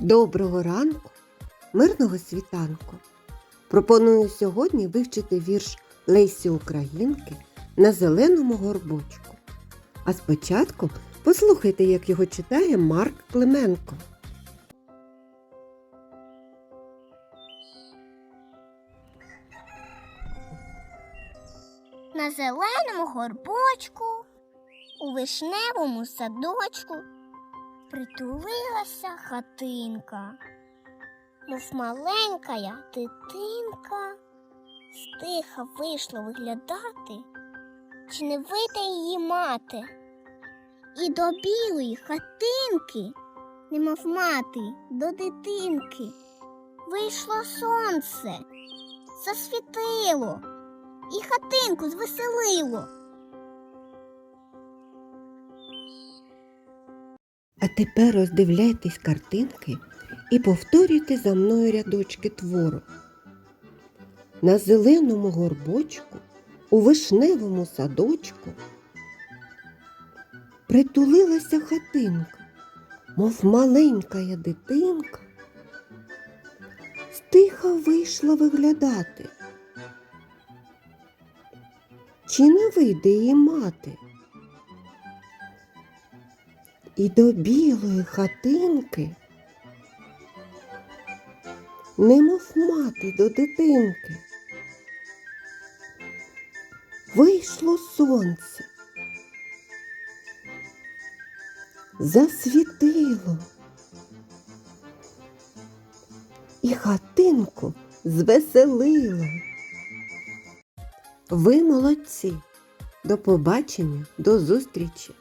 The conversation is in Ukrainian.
Доброго ранку, мирного світанку. Пропоную сьогодні вивчити вірш Лесі Українки на зеленому горбочку. А спочатку послухайте, як його читає Марк Клименко. На зеленому горбочку, у вишневому садочку притулилася хатинка, мов маленькая дитинка, стиха вийшла виглядати, чи не вийде її мати. І до білої хатинки, немов мати до дитинки, вийшло сонце, засвітило. І хатинку звеселило. А тепер роздивляйтесь картинки і повторюйте за мною рядочки твору. На зеленому горбочку, у вишневому садочку притулилася хатинка, мов маленькая дитинка, стиха вийшла виглядати. Чи не вийде її мати? І до білої хатинки, немов мати до дитинки, вийшло сонце, засвітило, і хатинку звеселило. Ви молодці! До побачення, до зустрічі!